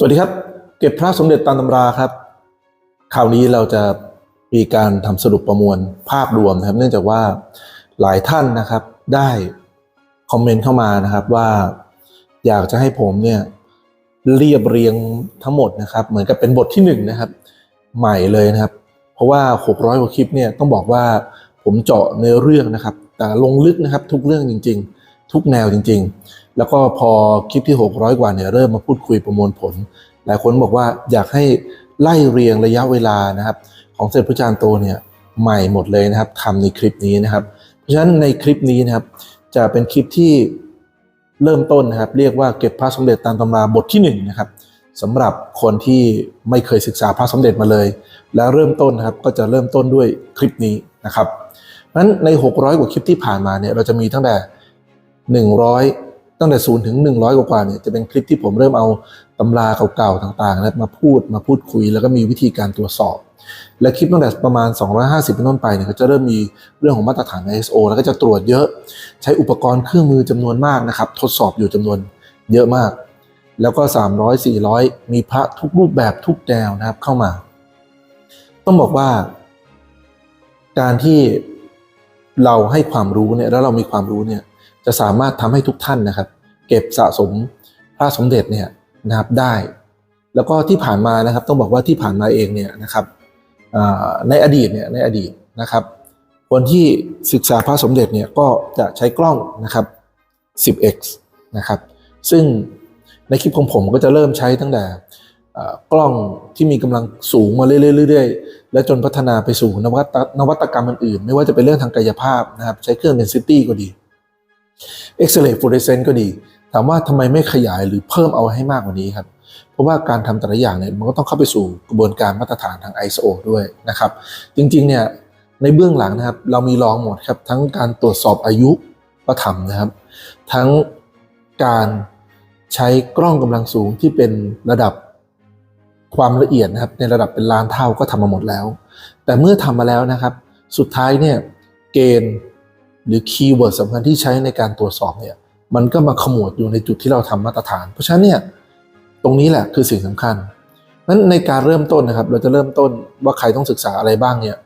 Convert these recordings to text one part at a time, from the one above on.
สวัสดีครับ เก็บพระสมเด็จตามตำราครับ คราวนี้เราจะมีการทำสรุปประมวลภาพรวมนะครับ เนื่องจากว่าหลายท่านนะครับได้คอมเมนต์เข้ามานะครับว่าอยากจะให้ผมเนี่ยเรียบเรียงทั้งหมดนะครับ เหมือนกับเป็นบทที่หนึ่งนะครับใหม่เลยนะครับ เพราะว่า 600กว่าคลิปเนี่ยต้องบอกว่าผมเจาะเนื้อเรื่องนะครับ แต่ลงลึกนะครับทุกเรื่องจริง ๆ ทุกแนวจริง ๆ แล้วก็พอคลิปที่ 600 กว่าเนี่ยเริ่มมาพูดคุยประมวลผล หลายคนบอกว่าอยากให้ไล่เรียงระยะเวลานะครับ ของเสด็จพระจารย์โตเนี่ยใหม่หมดเลยนะครับทำในคลิปนี้นะครับ เพราะฉะนั้นในคลิปนี้นะครับ จะเป็นคลิปที่เริ่มต้นนะครับ เรียกว่าเก็บพระสมเด็จตามตำราบทที่หนึ่งนะครับสำหรับคนที่ไม่เคยศึกษาพระสมเด็จมาเลย แล้วเริ่มต้นนะครับก็จะเริ่มต้นด้วยคลิปนี้นะครับเพราะฉะนั้นใน 600 กว่าคลิปที่ผ่านมาเนี่ยเราจะมีตั้งแต่ 100 ตั้งแต่ศูนย์ถึง100กว่าเนี่ยจะเป็นคลิปที่ผมเริ่มเอาตำราเก่าๆต่างๆนะมาพูดมาพูดคุย แล้วก็มีวิธีการตรวจสอบ และคลิปตั้งแต่ประมาณ 250เป็นต้นไปเนี่ยก็จะเริ่มมีเรื่องของมาตรฐาน ISO แล้วก็จะตรวจเยอะ ใช้อุปกรณ์เครื่องมือจำนวนมากนะครับทดสอบอยู่จำนวนเยอะมาก แล้วก็ 300 400 มีพระทุกรูปแบบทุกแนวนะครับเข้ามา ต้องบอกว่า การที่เราให้ความรู้เนี่ยแล้วเรามีความรู้เนี่ย จะสามารถทำให้ทุกท่านนะครับ เก็บสะสมพระสมเด็จเนี่ยนะครับได้ แล้วก็ที่ผ่านมานะครับต้องบอกว่าที่ผ่านมาเองเนี่ยนะครับในอดีตเนี่ยในอดีตนะครับ คนที่ศึกษาพระสมเด็จเนี่ยก็จะใช้กล้องนะครับ 10x นะครับซึ่งในคลิปของผมก็จะเริ่มใช้ตั้งแต่กล้องที่มีกำลังสูงมาเรื่อยๆเรื่อยๆ และจนพัฒนาไปสู่นวัตนวัตกรรมอื่นๆ ไม่ว่าจะเป็นเรื่องทางกายภาพนะครับ ใช้เครื่องเดนซิตี้ก็ดี เอ็กซเรย์ฟลูออเรสเซนต์ก็ดี ถามว่าทำไมไม่ขยายหรือเพิ่มเอาให้มากกว่านี้ครับ เพราะว่าการทำแต่ละอย่างเนี่ยมันก็ต้องเข้าไปสู่กระบวนการมาตรฐานทาง ISO ด้วยนะครับ จริงๆเนี่ยในเบื้องหลังนะครับเรามีรองหมดครับทั้งการตรวจสอบอายุประถมนะครับ ทั้งการใช้กล้องกำลังสูงที่เป็นระดับความละเอียดนะครับในระดับเป็นล้านเท่าก็ทำมาหมดแล้ว แต่เมื่อทำมาแล้วนะครับ สุดท้ายเนี่ยเกณฑ์ หรือคีย์เวิร์ดสำคัญที่ใช้ในการตรวจสอบเนี่ยมันก็มาขมวดอยู่ในจุดที่เราทำมาตรฐาน เพราะฉะนั้นเนี่ยตรงนี้แหละคือสิ่งสำคัญนั้นในการเริ่มต้นนะครับ เราจะเริ่มต้นว่าใครต้องศึกษาอะไรบ้างเนี่ย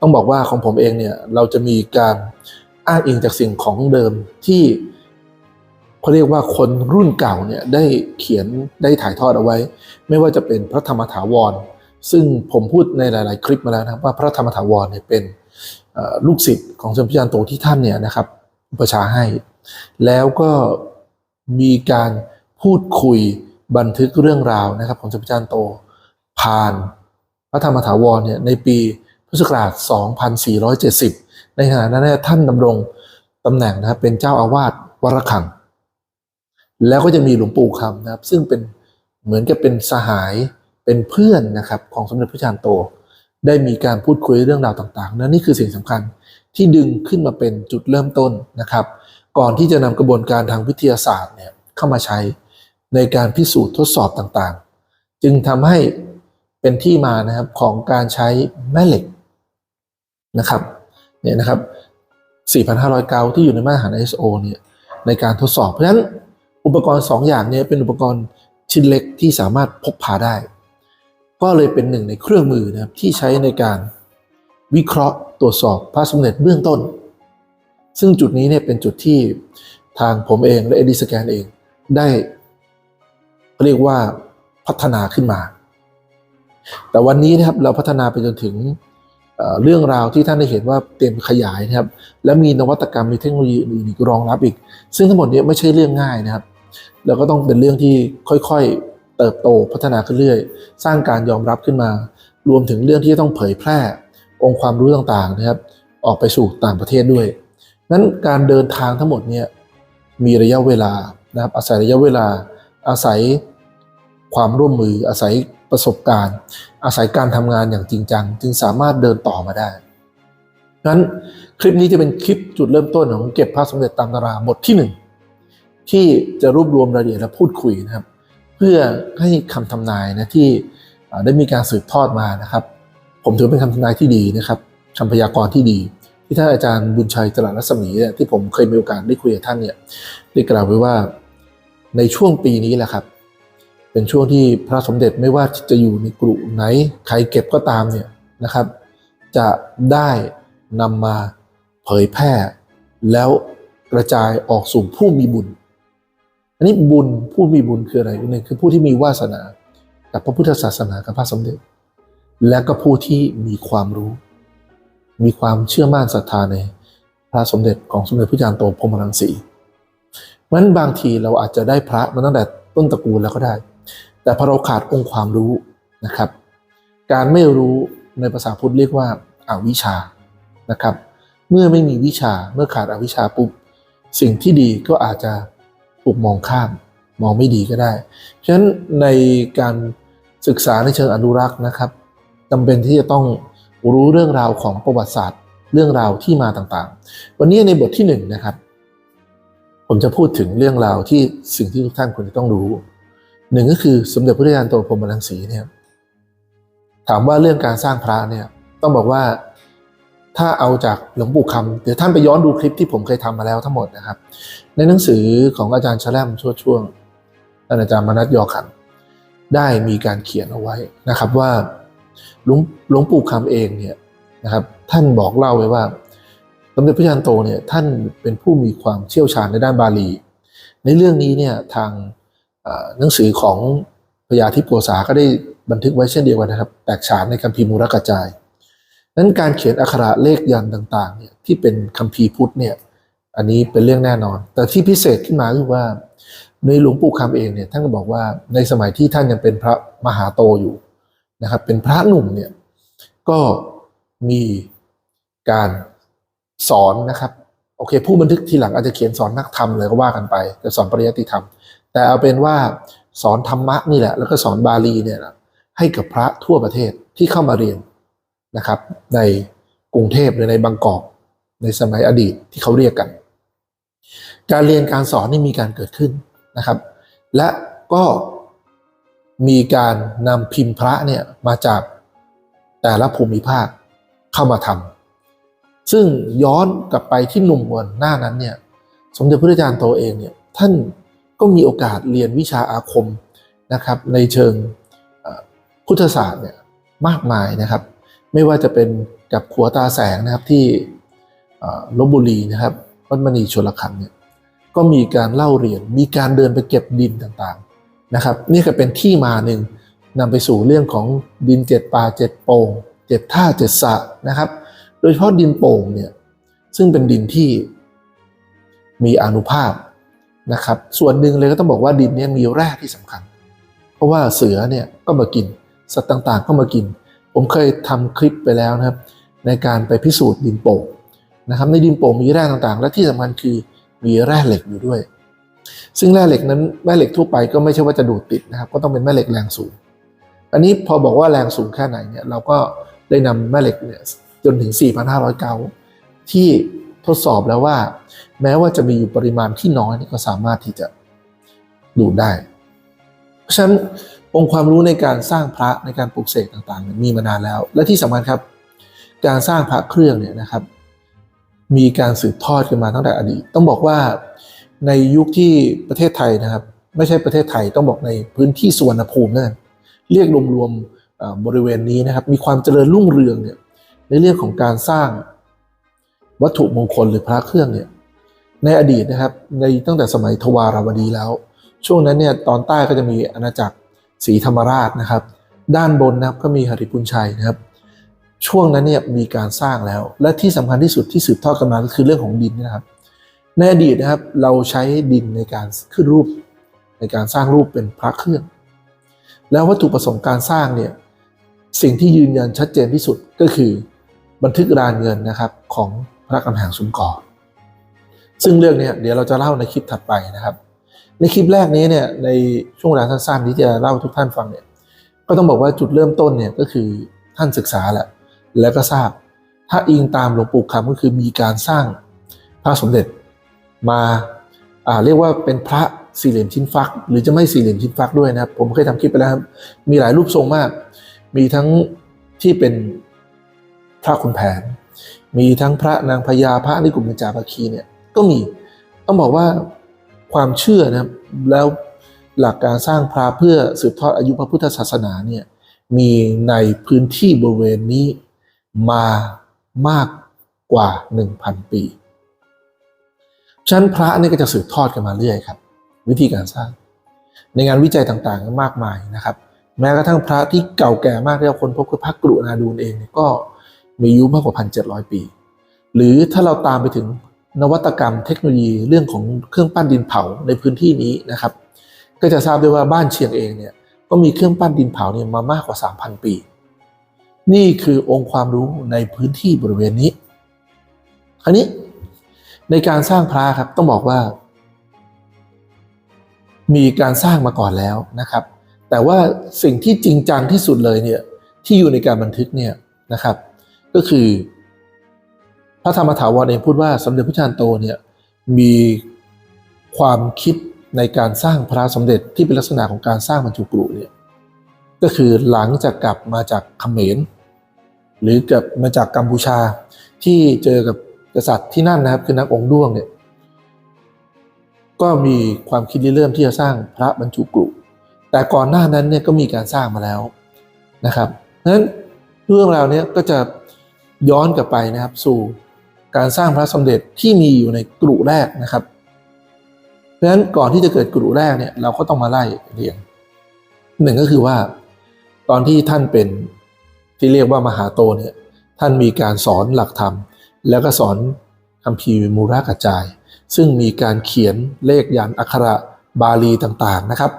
ต้องบอกว่าของผมเองเนี่ยเราจะมีการอ้างอิงจากสิ่งของเดิมที่เขาเรียกว่าคนรุ่นเก่าเนี่ยได้เขียนได้ถ่ายทอดเอาไว้ ไม่ว่าจะเป็นพระธรรมถาวร ซึ่งผมพูดในหลาย ๆ คลิปมาแล้วนะว่าพระธรรมถาวรเนี่ยเป็น ลูกศิษย์ของสมเด็จพระยานโตที่ท่านเนี่ยนะครับอุปชาให้ แล้วก็มีการพูดคุยบันทึกเรื่องราวนะครับ ของสมเด็จพระจารย์โต ผ่านพระธรรมถาวรเนี่ยในปีพุทธศักราช 2470 ในขณะนั้นท่านดำรงตำแหน่งนะครับเป็นเจ้าอาวาสวรคัง แล้วก็จะมีหลวงปู่คำนะครับ ซึ่งเป็นเหมือนกับเป็นสหายเป็นเพื่อนนะครับของสมเด็จพระจารย์โต ได้มีการพูดคุยเรื่องราวต่างๆ นั่นนี่คือสิ่งสำคัญที่ดึงขึ้นมาเป็นจุดเริ่มต้นนะครับ ก่อนที่จะนำกระบวนการทางวิทยาศาสตร์เนี่ยเข้ามาใช้ในการพิสูจน์ทดสอบต่างๆ จึงทำให้เป็นที่มานะครับของการใช้แม่เหล็กนะครับเนี่ยนะครับ 4,500 เกาที่อยู่ในมาตรฐาน ISO เนี่ยในการทดสอบ เพราะฉะนั้นอุปกรณ์ 2 อย่างนี้เป็นอุปกรณ์ชิ้นเล็กที่สามารถพกพาได้ ก็เลยเป็นหนึ่งในเครื่องมือนะครับที่ใช้ในการวิเคราะห์ตรวจสอบพระสมเด็จเบื้องต้น ซึ่งจุดนี้เนี่ยเป็นจุดที่ทางผมเองและเอดีสแกนเองได้เรียกว่าพัฒนาขึ้นมา แต่วันนี้นะครับเราพัฒนาไปจนถึงเรื่องราวที่ท่านได้เห็นว่าเตรียมขยายนะครับ และมีนวัตกรรมมีเทคโนโลยีอื่นๆอีกรองรับอีก ซึ่งทั้งหมดนี้ไม่ใช่เรื่องง่ายนะครับ แล้วก็ต้องเป็นเรื่องที่ค่อยๆ เติบโตพัฒนาขึ้นเรื่อย สร้างการยอมรับขึ้นมา รวมถึงเรื่องที่จะต้องเผยแพร่ องค์ความรู้ต่างๆนะครับ ออกไปสู่ต่างประเทศด้วยนั้นการเดินทางทั้งหมดเนี่ยมีระยะเวลานะครับอาศัยระยะเวลา อาศัยความร่วมมือ อาศัยประสบการณ์ อาศัยการทำงานอย่างจริงจัง จึงสามารถเดินต่อมาได้นั้นคลิปนี้จะเป็นคลิปจุดเริ่มต้นของเก็บพระสมเด็จตามตำราบทที่หนึ่งที่จะรวบรวมรายละเอียดและพูดคุยนะครับ เพื่อให้คำทำนายนะที่ได้มีการสืบทอดมานะครับ ผมถือเป็นคำทำนายที่ดีนะครับคำพยากรณ์ที่ดี ที่ท่านอาจารย์บุญชัยจรัสรัศมีเนี่ยที่ผมเคยมีโอกาสได้คุยกับท่านเนี่ยได้กล่าวไว้ว่าในช่วงปีนี้แหละครับเเป็นช่วงที่พระสมเด็จไม่ว่าจะอยู่ในกลุ่มไหนใครเก็บก็ตามเนี่ยนะครับ จะได้นำมาเผยแพร่ แล้วกระจายออกสู่ผู้มีบุญ อันนี้บุญผู้มีบุญคืออะไรหนึ่งคือผู้ที่มีวาสนากับพระพุทธศาสนากับพระสมเด็จ และก็ผู้ที่มีความรู้ มีความเชื่อมั่นศรัทธาในพระสมเด็จของสมเด็จพระจารย์โตพรมรังสีเพราะฉะนั้นบางทีเราอาจจะได้พระมาตั้งแต่ต้นตระกูลแล้วก็ได้ แต่พอเราขาดองค์ความรู้นะครับ การไม่รู้ในภาษาพุทธเรียกว่าอาวิชชานะครับ เมื่อไม่มีวิชาเมื่อขาดอวิชชาปุ๊บสิ่งที่ดีก็อาจจะ ถูกมองข้าม มองไม่ดีก็ได้ ฉะนั้นในการศึกษาในเชิงอนุรักษ์นะครับจำเป็นที่จะต้องรู้เรื่องราวของประวัติศาสตร์ เรื่องราวที่มาต่างๆ วันนี้ในบทที่หนึ่งนะครับ ผมจะพูดถึงเรื่องราวที่สิ่งที่ทุกท่านควรจะต้องรู้หนึ่งก็คือสมเด็จพระยานโตพรมรังสีเนี่ยถามว่าเรื่องการสร้างพระเนี่ยต้องบอกว่า ถ้าเอาจากหลวงปู่คำเดี๋ยวท่านไปย้อนดูคลิปที่ผมเคยทำมาแล้วทั้งหมดนะครับ ในหนังสือของอาจารย์ชแลมช่วช่วงท่านอาจารย์มนัสยอขันได้มีการเขียนเอาไว้นะครับว่าหลวงหลวงปู่คำเองเนี่ยนะครับ ท่านบอกเล่าไว้ว่าสมเด็จพระยานโตเนี่ยท่านเป็นผู้มีความเชี่ยวชาญในด้านบาลี ในเรื่องนี้เนี่ยทางหนังสือของพญาธิโกษาก็ได้บันทึกไว้เช่นเดียวกันนะครับ แตกฉานในคัมภีร์มูรกระจาย นั้นการเขียนอักขระเลขยันต์ต่างๆเนี่ยที่เป็นคัมภีร์พุทธเนี่ยอันนี้เป็นเรื่องแน่นอน แต่ที่พิเศษขึ้นมาคือว่าในหลวงปู่คำเองเนี่ยท่านก็บอกว่าในสมัยที่ท่านยังเป็นพระมหาโตอยู่นะครับเป็นพระหนุ่มเนี่ยก็มีการสอนนะครับโอเค ผู้บันทึกทีหลังอาจจะเขียนสอนนักธรรมเลยก็ว่ากันไปจะสอนปริยัติธรรม แต่เอาเป็นว่าสอนธรรมะนี่แหละแล้วก็สอนบาลีเนี่ยให้กับพระทั่วประเทศที่เข้ามาเรียน นะครับ ในกรุงเทพหรือในบางกอกในสมัยอดีตที่เขาเรียกกัน การเรียนการสอนนี่มีการเกิดขึ้นนะครับ และก็มีการนำพิมพ์พระเนี่ยมาจากแต่ละภูมิภาคเข้ามาทำซึ่งย้อนกลับไปที่หนุ่มวันหน้านั้นเนี่ยสมเด็จพระอาจารย์โตเองเนี่ยท่านก็มีโอกาสเรียนวิชาอาคมนะครับในเชิงพุทธศาสตร์เนี่ยมากมายนะครับ ไม่ว่าจะเป็นกับขัวตาแสงนะครับที่ลบบุรีนะครับวัดมณีชลคันเนี่ยก็มีการเล่าเรียน มีการเดินไปเก็บดินต่างๆนะครับ นี่ก็เป็นที่มาหนึ่งนำไปสู่เรื่องของดินเจ็ดป่าเจ็ดโป่งเจ็ดท่าเจ็ดสะนะครับ โดยเฉพาะดินโป่งเนี่ยซึ่งเป็นดินที่มีอนุภาพนะครับ ส่วนหนึ่งเลยก็ต้องบอกว่าดินนี้มีแร่ที่สำคัญ เพราะว่าเสือเนี่ยก็มากิน สัตว์ต่างๆ ก็มากิน ผมเคยทำคลิปไปแล้วนะครับ ในการไปพิสูจน์ดินโป่งนะครับในดินโป่งมีแร่ต่างๆ และที่สำคัญคือมีแร่เหล็กอยู่ด้วย ซึ่งแร่เหล็กนั้นแม่เหล็กทั่วไปก็ไม่ใช่ว่าจะดูดติดนะครับ ก็ต้องเป็นแม่เหล็กแรงสูง อันนี้พอบอกว่าแรงสูงแค่ไหนเนี่ยเราก็ได้นำแม่เหล็กเนี่ยจนถึง 4,500 เกาที่ทดสอบแล้วว่า แม้ว่าจะมีอยู่ปริมาณที่น้อยก็สามารถที่จะดูดได้ เพราะฉะนั้น องค์ความรู้ในการสร้างพระในการปลูกเสกต่างๆ มีมานานแล้ว และที่สำคัญครับ การสร้างพระเครื่องเนี่ยนะครับ มีการสืบทอดกันมาตั้งแต่อดีต ต้องบอกว่าในยุคที่ประเทศไทยนะครับ ไม่ใช่ประเทศไทยต้องบอกในพื้นที่สุวรรณภูมินั่นเรียกรวมๆบริเวณนี้นะครับ มีความเจริญรุ่งเรืองเนี่ยในเรื่องของการสร้างวัตถุมงคลหรือพระเครื่องเนี่ยในอดีตนะครับในตั้งแต่สมัยทวารวดีแล้ว ช่วงนั้นเนี่ยตอนใต้ก็จะมีอาณาจักร ศรีธรรมราชนะครับ ด้านบนนะครับก็มีหริพุนชัยนะครับ ช่วงนั้นเนี่ยมีการสร้างแล้ว และที่สำคัญที่สุดที่สืบทอดกันมาก็คือเรื่องของดินนะครับ ในอดีตนะครับเราใช้ดินในการขึ้นรูปในการสร้างรูปเป็นพระเครื่อง แล้ววัตถุประสงค์การสร้างเนี่ยสิ่งที่ยืนยันชัดเจนที่สุดก็คือบันทึกรานเงินนะครับของพระกำแหงสุนกรซึ่งเรื่องนี้เดี๋ยวเราจะเล่าในคลิปถัดไปนะครับ ในคลิปแรกนี้เนี่ยในช่วงเวลาสั้นๆที่จะเล่าทุกท่านฟังเนี่ยก็ต้องบอกว่าจุดเริ่มต้นเนี่ยก็คือท่านศึกษาแหละแล้วก็ทราบ ถ้าอิงตามหลวงปู่คำก็คือมีการสร้างพระสมเด็จมาาเรียกว่าเป็นพระสี่เหลี่ยมชิ้นฟัก หรือจะไม่สี่เหลี่ยมชิ้นฟักด้วยนะครับผมเคยทำคลิปไปแล้วครับมีหลายรูปทรงมาก มีทั้งที่เป็นพระคุณแผน มีทั้งพระนางพญาพระนิกุมจาภคีเนี่ยก็มีต้องบอกว่า ความเชื่อนะแล้วหลักการสร้างพระเพื่อสืบทอดอายุพระพุทธศาสนาเนี่ยมีในพื้นที่บริเวณนี้มามากกว่า 1,000 ปีฉะนั้นพระนี่ก็จะสืบทอดกันมาเรื่อยครับ วิธีการสร้าง ในงานวิจัยต่างๆก็มากมายนะครับ แม้กระทั่งพระที่เก่าแก่มากที่เราคนพบคือพระกรุณาดูลเองเนี่ยก็มีอายุมากกว่า 1,700 ปี หรือถ้าเราตามไปถึง นวัตกรรมเทคโนโลยีเรื่องของเครื่องปั้นดินเผาในพื้นที่นี้นะครับ ก็จะทราบได้ว่าบ้านเชียงเองเนี่ยก็มีเครื่องปั้นดินเผาเนี่ยมามากกว่า 3,000 ปี นี่คือองค์ความรู้ในพื้นที่บริเวณนี้คราวนี้ในการสร้างพระครับต้องบอกว่า มีการสร้างมาก่อนแล้วนะครับ แต่ว่าสิ่งที่จริงจังที่สุดเลยเนี่ยที่อยู่ในการบันทึกเนี่ยนะครับ ก็คือ ระธรรมถาวรเองพูดว่าสมเด็จพระจารย์โตเนี่ยมีความคิดในการสร้างพระสมเด็จที่เป็นลักษณะของการสร้างบรรจุกรุเนี่ยก็คือหลังจากกลับมาจากเขมร หรือกลับมาจากกัมพูชาที่เจอกับกษัตริย์ที่นั่นนะครับคือนางองค์ด้วงเนี่ยก็มีความคิดเริ่มที่จะสร้างพระบรรจุกรุแต่ก่อนหน้านั้นเนี่ยก็มีการสร้างมาแล้วนะครับเพราะฉะนั้นเรื่องราวเนี้ยก็จะย้อนกลับไปนะครับสู่ การสร้างพระสมเด็จที่มีอยู่ในกรุแรกนะครับ เพราะฉะนั้นก่อนที่จะเกิดกรุแรกเนี่ยเราก็ต้องมาไล่เรียงหนึ่งก็คือว่าตอนที่ท่านเป็นที่เรียกว่ามหาโตเนี่ยท่านมีการสอนหลักธรรม แล้วก็สอนคัมภีมูรากระจาย ซึ่งมีการเขียนเลขยันอักขระบาลีต่างๆนะครับ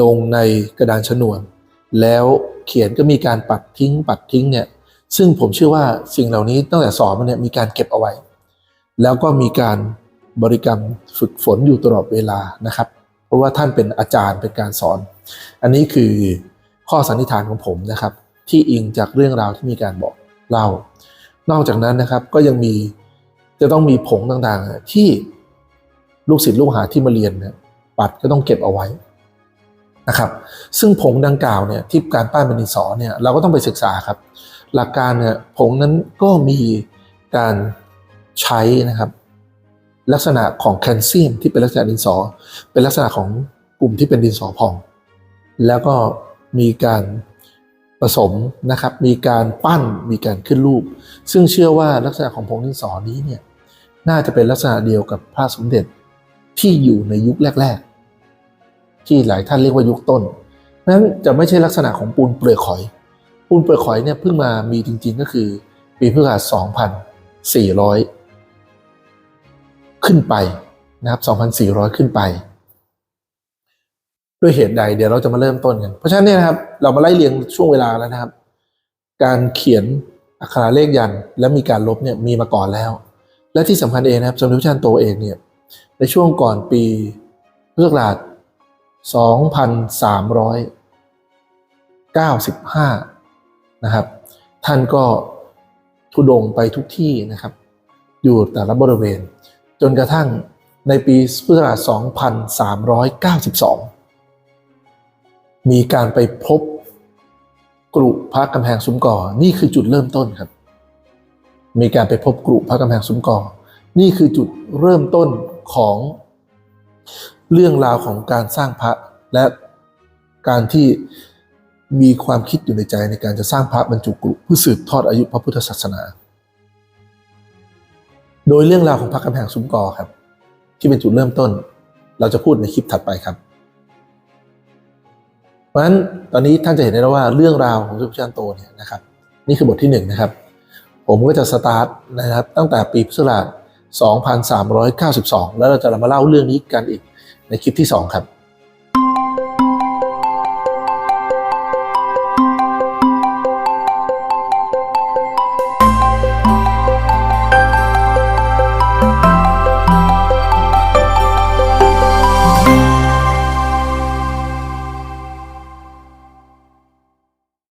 ลงในกระดานชนวน แล้วเขียนก็มีการปัดทิ้งปัดทิ้งเนี่ย ซึ่งผมเชื่อว่าสิ่งเหล่านี้ตั้งแต่สอนมาเนี่ยมีการเก็บเอาไว้ แล้วก็มีการบริกรรมฝึกฝนอยู่ตลอดเวลานะครับ เพราะว่าท่านเป็นอาจารย์เป็นการสอน อันนี้คือข้อสันนิษฐานของผมนะครับ ที่อิงจากเรื่องราวที่มีการบอกเล่า นอกจากนั้นนะครับก็ยังมีจะต้องมีผงต่างๆ ที่ลูกศิษย์ลูกหาที่มาเรียนเนี่ยปัดก็ต้องเก็บเอาไว้นะครับ ซึ่งผงดังกล่าวเนี่ยที่การป้ายเป็นดินสอเนี่ยเราก็ต้องไปศึกษาครับ หลักการเนี่ยผงนั้นก็มีการใช้นะครับ ลักษณะของแคลเซียมที่เป็นลักษณะดินสอ เป็นลักษณะของกลุ่มที่เป็นดินสอพอง แล้วก็มีการผสมนะครับ มีการปั้นมีการขึ้นรูป ซึ่งเชื่อว่าลักษณะของผงดินสอนี้เนี่ยน่าจะเป็นลักษณะเดียวกับพระสมเด็จที่อยู่ในยุคแรก ๆ ที่หลายท่านเรียกว่ายุคต้นนั้นจะไม่ใช่ลักษณะของปูนเปลือกหอย ปูนเปลือกหอยเนี่ยเพิ่งมามีจริง ๆ ก็คือ ปีพุทธศักราช2,400 ขึ้นไปนะครับ 2,400 ขึ้นไป ด้วยเหตุใดเดี๋ยวเราจะมาเริ่มต้นกัน เพราะฉะนั้นเนี่ยนะครับ เรามาไล่เรียงช่วงเวลาแล้วนะครับ การเขียนอักขระเลขยัน และมีการลบเนี่ยมีมาก่อนแล้ว และที่สำคัญเองนะครับสมเด็จพระจันโตเองเนี่ยในช่วงก่อนปีพุทธศักราช2,395 นะครับ ท่านก็ทุดงไปทุกที่นะครับ อยู่แต่ละบริเวณ จนกระทั่งในปีพุทธศักราช 2392 มีการไปพบกรุพระกำแพงซุ้มก่อ นี่คือจุดเริ่มต้นครับ มีการไปพบกรุพระกำแพงซุ้มก่อ นี่คือจุดเริ่มต้นของเรื่องราวของการสร้างพระและการที่ มีความคิดอยู่ในใจในการจะสร้างพระบรรจุกรุเพื่อสืบทอดอายุพระพุทธศาสนา โดยเรื่องราวของพระกำแพงซุ้มกอครับ ที่เป็นจุดเริ่มต้น เราจะพูดในคลิปถัดไปครับ เพราะฉะนั้นตอนนี้ท่านจะเห็นได้แล้วว่าเรื่องราวของสุภาพโตเนี่ยนะครับ นี่คือบทที่หนึ่งนะครับ ผมก็จะสตาร์ทนะครับ ตั้งแต่ปีพุทธศักราช2392 แล้วเราจะมาเล่าเรื่องนี้กันอีกในคลิปที่ 2 ครับ